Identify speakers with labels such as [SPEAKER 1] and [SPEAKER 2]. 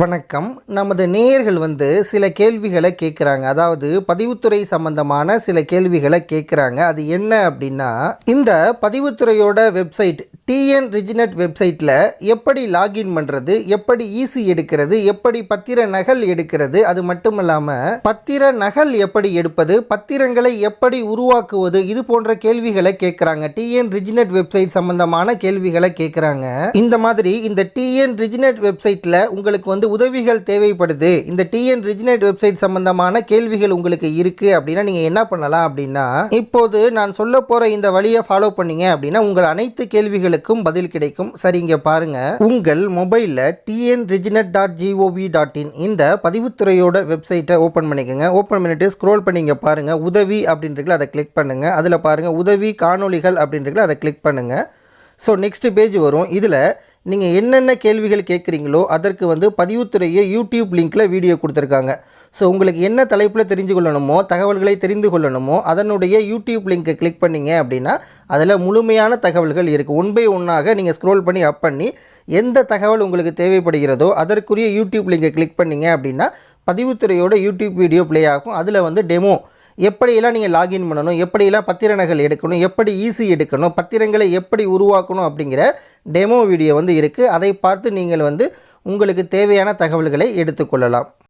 [SPEAKER 1] வணக்கம். நமது நேயர்கள் வந்து சில கேள்விகளை கேட்குறாங்க அதாவது பதிவுத்துறை சம்பந்தமான சில கேள்விகளை கேட்குறாங்க அது என்ன அப்படின்னா இந்த பதிவுத்துறையோட வெப்சைட் டிஎன் ரிஜினட் வெப்சைட்டில் எப்படி லாகின் பண்ணுறது எப்படி ஈசி எடுக்கிறது எப்படி பத்திர நகல் எடுக்கிறது அது மட்டும் இல்லாமல் பத்திர நகல் எப்படி எடுப்பது பத்திரங்களை எப்படி உருவாக்குவது இது போன்ற கேள்விகளை கேட்குறாங்க. டிஎன் ரிஜினட் வெப்சைட் சம்பந்தமான கேள்விகளை கேட்குறாங்க. இந்த மாதிரி இந்த டிஎன் ரிஜினட் வெப்சைட்டில் உங்களுக்கு வந்து உதவிகள் தேவைப்படுது. இந்த டிஎன் ரிஜினட் வெப்சைட் சம்பந்தமான கேள்விகள் உங்களுக்கு இருக்கு அப்படின்னா நீங்கள் என்ன பண்ணலாம் அப்படின்னா இப்போது நான் சொல்ல போகிற இந்த வழியை ஃபாலோ பண்ணீங்க அப்படின்னா உங்கள் அனைத்து கேள்விகளுக்கும் பதில் கிடைக்கும். சரி இங்கே பாருங்கள் உங்கள் மொபைலில் T N reginet dot G O V dot in இந்த பதிவுத்துறையோட வெப்சைட்டை ஓப்பன் பண்ணிக்கோங்க. ஓப்பன் பண்ணிட்டு ஸ்க்ரோல் பண்ணி இங்கே பாருங்கள் உதவி அப்படின்றதுல அதை கிளிக் பண்ணுங்கள் அதில் பாருங்கள் உதவி காணொளிகள் அப்படின்றதுல அதை கிளிக் பண்ணுங்கள் ஸோ நெக்ஸ்ட் பேஜ் வரும். இதில் நீங்கள் என்னென்ன கேள்விகள் கேட்குறீங்களோ அதற்கு வந்து பதிவுத்துறையை யூடியூப் லிங்க்கில் வீடியோ கொடுத்துருக்காங்க. ஸோ உங்களுக்கு என்ன தலைப்பில் தெரிஞ்சு கொள்ளணுமோ தகவல்களை தெரிந்து கொள்ளணுமோ அதனுடைய யூடியூப் லிங்க்கை கிளிக் பண்ணீங்க அப்படின்னா அதில் முழுமையான தகவல்கள் இருக்குது. ஒன் பை ஒன்னாக நீங்கள் ஸ்க்ரோல் பண்ணி அப் பண்ணி எந்த தகவல் உங்களுக்கு தேவைப்படுகிறதோ அதற்குரிய யூடியூப் லிங்கை கிளிக் பண்ணீங்க அப்படின்னா பதிவுத்துறையோட யூடியூப் வீடியோ ப்ளே ஆகும். அதில் வந்து டெமோ எப்படியெல்லாம் நீங்கள் லாகின் பண்ணணும் எப்படியெல்லாம் பத்திரங்கள் எடுக்கணும் எப்படி ஈஸி எடுக்கணும் பத்திரங்களை எப்படி உருவாக்கணும் அப்படிங்கிற டெமோ வீடியோ வந்து இருக்குது. அதை பார்த்து நீங்கள் வந்து உங்களுக்கு தேவையான தகவல்களை எடுத்துக்கொள்ளலாம்.